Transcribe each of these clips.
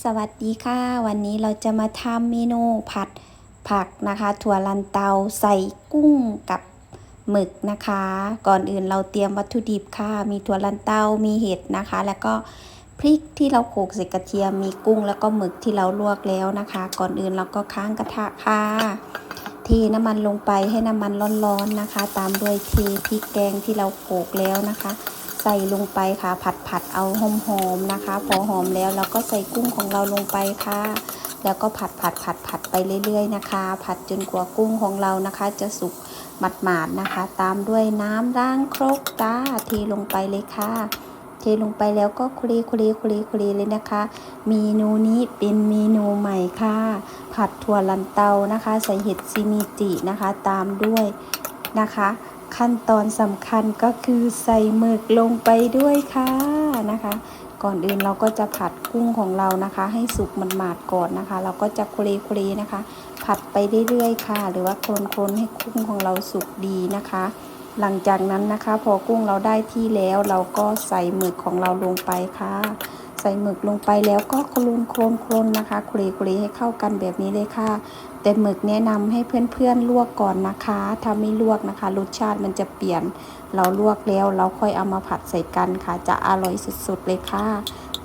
สวัสดีค่ะ วันนี้เราจะมาทำเมนูผัดผักนะคะ ถั่วลันเตาใส่กุ้งกับหมึกนะคะ ก่อนอื่นเราเตรียมวัตถุดิบค่ะ มีถั่วลันเตามีเห็ดนะคะ แล้วก็พริกที่เราโขลกใส่กระเทียมมีกุ้งแล้วก็หมึกที่เราลวกแล้วนะคะ ก่อนอื่นเราก็ค้างกระทะค่ะเทน้ำมันลงไปให้น้ำมันร้อนๆนะคะ ตามด้วยเทพริกแกงที่เราโขลกแล้วนะคะ ใส่ลงไปค่ะ ผัดผัดเอาหอมๆนะคะ พอหอมแล้วเราก็ใส่กุ้งของเราลงไปค่ะ แล้วก็ผัดผัดผัดผัดไปเรื่อยๆนะคะ ผัดจนกว่ากุ้งของเรานะคะ จะสุกหมาดๆนะคะ ตามด้วยน้ำล้างครกจ้าเทลงไปเลยค่ะเทลงไปแล้วก็คุรีคุรีคุรีคุรีเลยนะคะ เมนูนี้เป็นเมนูใหม่ค่ะ ผัดถั่วลันเตานะคะ ใส่เห็ดซิมิจินะคะ ตามด้วยนะคะ ขั้นตอนสำคัญก็คือใส่หมึกลงไปด้วยค่ะนะคะ ก่อนอื่นเราก็จะผัดกุ้งของเรานะคะ ให้สุกมันหมาดๆก่อนนะคะ เราก็จะคุรีคุรีนะคะ ผัดไปเรื่อยๆค่ะ หรือว่าโคลนๆให้กุ้งของเราสุกดีนะคะ หลังจากนั้นนะคะ พอกุ้งเราได้ที่แล้วเราก็ใส่หมึกของเราลงไปค่ะ ใส่หมึกลงไปแล้วก็โคลนโคลนโคลนนะคะคุรีคุรีให้เข้ากันแบบนี้เลยค่ะ แต่หมึกแนะนำให้เพื่อนๆลวกก่อนนะคะถ้าไม่ลวกนะคะ รสชาติมันจะเปลี่ยน เราลวกแล้วเราค่อยเอามาผัดใส่กันค่ะ จะอร่อยสุดๆเลยค่ะ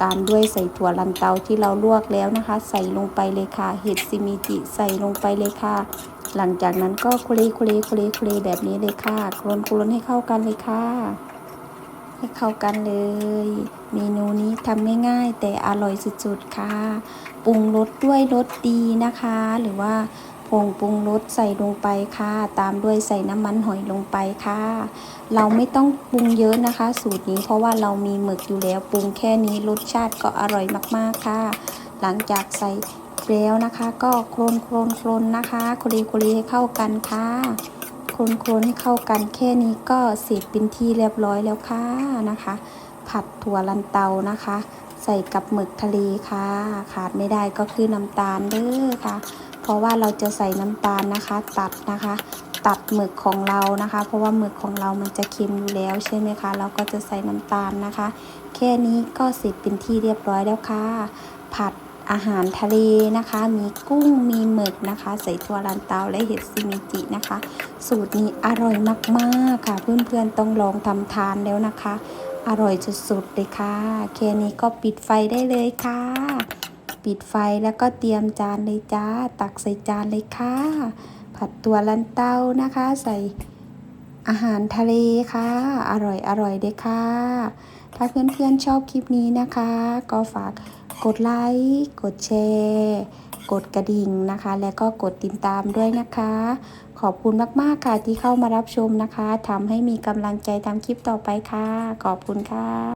ตามด้วยใส่ถั่วลันเตาที่เราลวกแล้วนะคะ ใส่ลงไปเลยค่ะ เห็ดซิมิจิใส่ลงไปเลยค่ะ หลังจากนั้นก็คุรีคุรีคุรีคุรีแบบนี้เลยค่ะโคลนโคลนให้เข้ากันเลยค่ะ ให้เข้ากันเลย เมนูนี้ทำง่ายๆ แต่อร่อยสุดๆค่ะ ปรุงรสด้วยรสดีนะคะ หรือว่าผงปรุงรสใส่ลงไปค่ะ ตามด้วยใส่น้ำมันหอยลงไปค่ะ เราไม่ต้องปรุงเยอะนะคะ สูตรนี้เพราะว่าเรามีหมึกอยู่แล้วปรุงแค่นี้รสชาติก็อร่อยมากๆค่ะ หลังจากใส่แล้วนะคะ ก็โคลนโคลนโคลนนะคะคุรีคุรีให้เข้ากันค่ะ คนโคลนให้เข้ากันแค่นี้ก็เสร็จเป็นที่เรียบร้อยแล้วค่ะนะคะ ผัดถั่วลันเตานะคะ ใส่กับหมึกทะเลค่ะ ขาดไม่ได้ก็คือน้ำตาลเด้อค่ะ เพราะว่าเราจะใส่น้ำตาลนะคะ ตัดนะคะ ตัดหมึกของเรานะคะ เพราะว่าหมึกของเรามันจะเค็มอยู่แล้วใช่ไหมคะ เราก็จะใส่น้ำตาลนะคะ แค่นี้ก็เสร็จเป็นที่เรียบร้อยแล้วค่ะ ผัด อาหารทะเลนะคะ มีกุ้งมีหมึกนะคะ ใส่ถั่วลันเตาและเห็ดซิมิจินะคะ สูตรนี้อร่อยมากๆค่ะ เพื่อนๆต้องลองทำทานแล้วนะคะ อร่อยสุดๆเลยค่ะแค่นี้ก็ปิดไฟได้เลยค่ะ ปิดไฟแล้วก็เตรียมจานเลยจ้า ตักใส่จานเลยค่ะ ผัดตัวลันเตานะคะ ใส่อาหารทะเลค่ะ อร่อยอร่อยเลยค่ะ ถ้าเพื่อนๆชอบคลิปนี้นะคะ ก็ฝาก กดไลค์กดแชร์กดกระดิ่งนะคะ และก็กดติดตามด้วยนะคะ ขอบคุณมาก ๆ ค่ะที่เข้ามารับชมนะคะทำให้มีกำลังใจทำคลิปต่อไปค่ะ ขอบคุณค่ะ